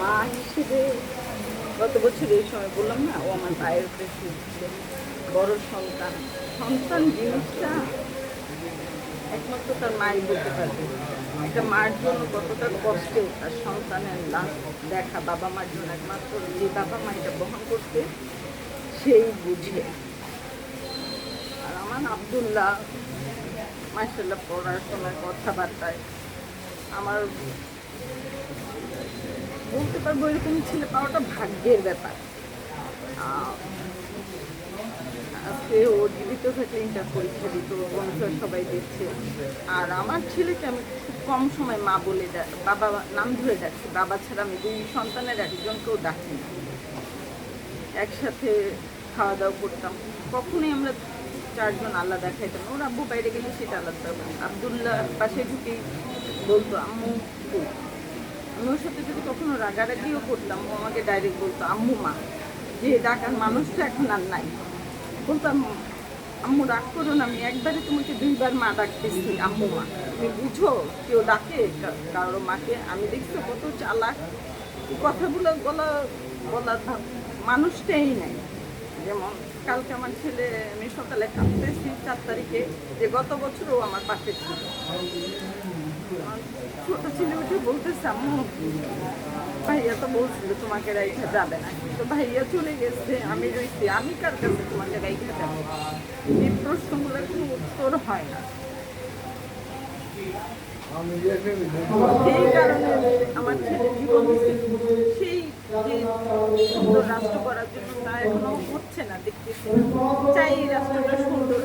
মা হিসেবে গত বছর এই সময় বললাম না, ও আমার পায়ের উপরে শুয়েছিল বড় সন্তান। সন্তান জিনিসটা একমাত্র তার মাই বলতে পারবে। একটা মার জন্য কতটা কষ্টে তার সন্তানের লাশ দেখা, বাবা মার জন্য একমাত্র যে বাবা মা এটা বহন করতে সেই বুঝে। আর আমার আবদুল্লাহ মাসাল্লাহ পড়াশোনার কথাবার্তায় আমার বলতে পারব এরকম ছেলে পাওয়াটা ভাগ্যের ব্যাপার। আজকে ও জীবিত থাকলে ইন্টার পরীক্ষা দিত বন্ধুরা সবাই দিচ্ছে আর আমার ছেলেকে আমি খুব কম সময় মা বলে বাবা নাম ধরে ডাকছি। বাবা ছাড়া আমি দুই সন্তানের একজনকেও ডাকি না। একসাথে খাওয়া দাওয়া করতাম। কখনোই আমরা চারজন আলাদা খাইতাম ওর আব্বু বাইরে গেলে সেটা আলাদা। আবদুল্লাহ পাশে ঢুকেই বলতো, আম্মু কই?" ওর সাথে যদি কখনো রাগারাগিও করতাম, ও আমাকে ডাইরেক্ট বলতো, আম্মু মা, যে ডাকার মানুষটা এখন আর নাই। বলতাম আম্মু রাগ করো না, আমি একবারে তোমাকে দুইবার মা ডাকতেছি, আম্মু মা। তুমি বুঝো কেউ ডাকে? কারও মাকে আমি দেখছি কত চালাক। কথাগুলো বলা বলার মানুষটাই নাই। যেমন কালকে আমার ছেলে, আমি সকালে কাঁদতেছি চার তারিখে যে গত বছরও আমার পাশে ছিল। ছোট ছেলে উঠে বলতেছে ভাইয়া তো বলছিল তোমাকে রাইখা যাবে না। তো ভাইয়া চলে গেছে, আমি রইছি, আমি কার কাছে তোমাকে রাইখা যাব? এই প্রশ্নগুলোর কোনো উত্তর হয় না। সেই কারণে আমার ছেলে জীবন সেই সুন্দর রাষ্ট্র করার জন্য তা এখনও হচ্ছে না দেখতেছি। চাই এই রাষ্ট্রটা সুন্দর।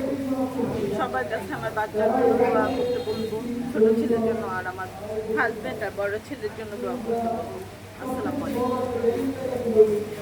সবার কাছে আমার বাচ্চার করতে ছোট ছেলের জন্য আর আমার হাজব্যান্ড আর বড় ছেলের জন্য দোয়া করতে আসসালামু আলাইকুম।